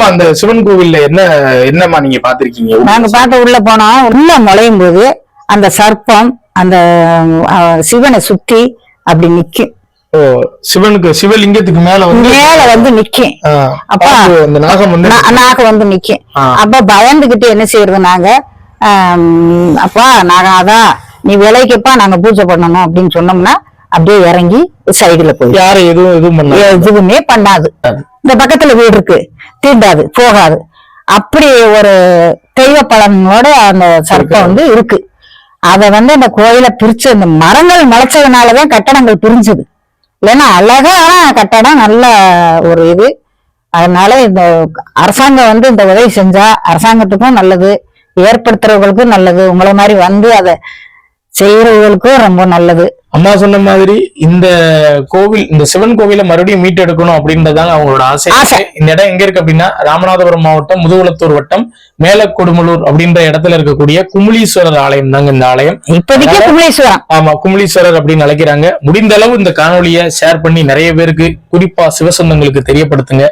ஆமா அந்த சிவன் கோவில்ல என்ன என்னம்மா நீங்க பாத்திருக்கீங்க நாங்க பார்த்த உள்ள போனோம் உள்ள நுழையும் போது அந்த சர்ப்பம் அந்த சிவனை சுத்தி அப்படி நிக்கும். ஓ சிவனுக்கு சிவலிங்கத்துக்கு மேல வந்து மேல வந்து நிக்கும். அப்பா, அந்த நாகம் வந்து நாகம் வந்து நிக்கும். அப்ப பயந்துகிட்டு என்ன செய்யறது நாங்க? அப்பா நாங்க அதான் நீ விலைக்குப்பா நாங்க பூஜை பண்ணணும் அப்படின்னு சொன்னோம்னா அப்படியே இறங்கி சைடுல போய் யாரும் எதுவும் எதுவும் எதுவுமே பண்ணாது. இந்த பக்கத்துல வீடு இருக்கு. தீண்டாது போகாது. அப்படி ஒரு தெய்வ பலனோட அந்த சர்ப்பம் வந்து இருக்கு. அத வந்து அந்த கோயிலை பிரிச்சு அந்த மரங்கள் முளைச்சதுனாலதான் கட்டடங்கள் பிரிஞ்சது. இல்லைன்னா அழகான கட்டடம் நல்ல ஒரு இது. அதனால இந்த அரசாங்கம் வந்து இந்த உதவி செஞ்சா அரசாங்கத்துக்கும் நல்லது ஏற்படுத்துறவங்களுக்கும் நல்லது. உங்களை மாதிரி வந்து அதை செய்யறவங்களுக்கும் ரொம்ப நல்லது. அம்மா சொன்ன மாதிரி இந்த கோவில் இந்த சிவன் கோவிலை மறுபடியும் மீட்டெடுக்கணும் அப்படின்றதாங்க அவங்களோட ஆசை. இந்த இடம் எங்க இருக்கு அப்படின்னா ராமநாதபுரம் மாவட்டம் முதுகுளத்தூர் வட்டம் மேலக்கொடுமலூர் அப்படின்ற இடத்துல இருக்கக்கூடிய குமுளீஸ்வரர் ஆலயம் தாங்க இந்த ஆலயம். ஆமா குமுளீஸ்வரர் அப்படின்னு அழைக்கிறாங்க. முடிந்த அளவு இந்த காணொலியை ஷேர் பண்ணி நிறைய பேருக்கு குறிப்பா சிவசொந்தங்களுக்கு தெரியப்படுத்துங்க.